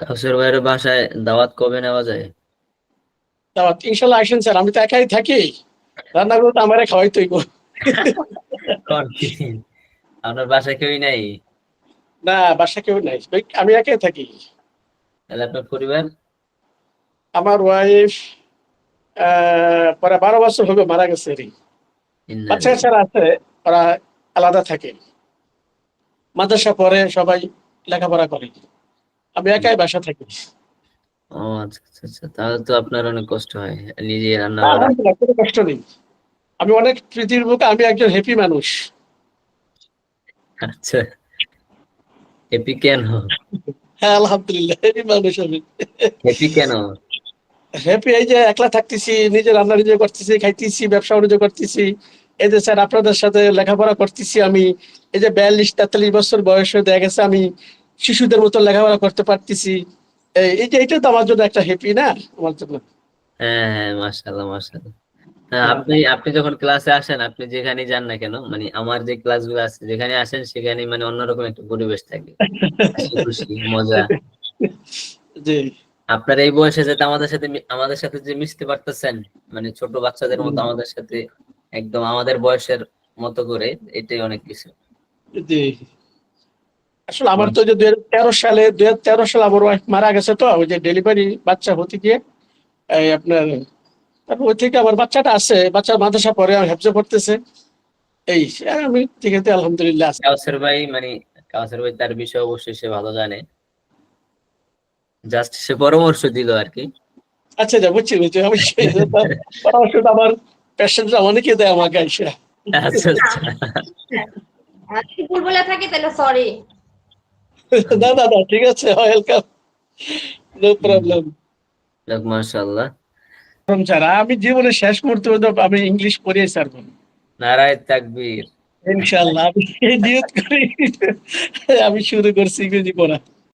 কাউসার ভাইয়ের বাসায় দাওয়াত কবে নেওয়া যায়? দাওয়াত ইনশাল্লাহ আসেন স্যার আমি তো একাই থাকি। রান্না করে তো আমারে খাওয়াই তৈব আপনার বাসায় কেউই নাই? না বাসা কেউ নাই। আমি একাই থাকি। তাহলে আপনার পরিবার? আমার ওয়াইফ পরে বারো বছর হবে মারা গেছে বাচ্চা কাচ্চারা আছে ওরা আলাদা থাকে। মাদ্রাসা পরে সবাই লেখাপড়া করে। আমি একাই বাসা থাকি। ও আচ্ছা আচ্ছা আচ্ছা। তাহলে তো আপনার অনেক কষ্ট হয় নিজে রান্না কোনো কষ্ট নেই। আমি অনেক প্রীতির বুকে আমি একজন হ্যাপি মানুষ। আচ্ছা হ্যাপি কেন? হ্যাঁ আলহামদুলিল্লাহ হ্যাপি মানুষ আমি। হ্যাপি কেন? হ্যাপি এই যে একলা থাকতেছি নিজে রান্না নিজে করতেছি খাইতেছি ব্যবসা বাণিজ্য করতেছি। এই যে স্যার আপনাদের সাথে লেখাপড়া করতেছি আমি। এই যে বিয়াল্লিশ তেতাল্লিশ বছর বয়সে দেখা গেছে আমি। শিশুদের মতো লেখাপড়া করতে পারতেছি। এই এটা তো আমার জন্য একটা হ্যাপি না? আমার জন্য। হ্যাঁ হ্যাঁ মাশাআল্লাহ মাশাআল্লাহ। আপনি আপনি যখন ক্লাসে আসেন আপনি যেখানে যান না কেন মানে আমার যে ক্লাসগুলো আছে যেখানে আসেন সেখানে মানে অন্যরকম একটা পরিবেশ থাকে। খুশি মজা। জি। আপনার এই বয়সে যাতে আমাদের সাথে আমাদের সাথে যে মিশতে পারতেছেন মানে ছোট বাচ্চাদের মতো আমাদের সাথে একদম আমাদের বয়সের মতো করে এটাই অনেক কিছু। জি। আসলে আমার তো যে দুই তেরো সালে দুই তেরো সালে আমার ওয়াইফ মারা গেছে তো ওই যে ডেলিভারি বাচ্চা হতে গিয়ে এই আপনার তারপর ওই থেকে আমার বাচ্চাটা আছে বাচ্চার মাদ্রাসা পরে আমার হেফজে পড়তেছে। এই আমি ঠিক আছে আলহামদুলিল্লাহ কাউসার ভাই মানে কাউসার ভাই তার বিষয়ে অবশ্যই সে ভালো জানে। জাস্ট সে পরামর্শ দিল আর কি। আচ্ছা যা বুঝছি বুঝছি অবশ্যই। পরামর্শটা আমার পেশেন্টরা অনেকে দেয় আমাকে এসে। আচ্ছা আচ্ছা। আর যদি ভুল বলে থাকি তাহলে সরি না না না ঠিক আছে ওয়েলকাম নো প্রবলেম লাগ মাশাআল্লাহ। ছাড়া আমি জীবনে শেষ মুহূর্তে পর্যন্ত আমি ইংলিশ পড়িয়ে ছাড়বো। নারায় তাকবীর। ইনশাল্লাহ আমি নিয়ত করি। আমি শুরু করছি ইংরেজি পড়া।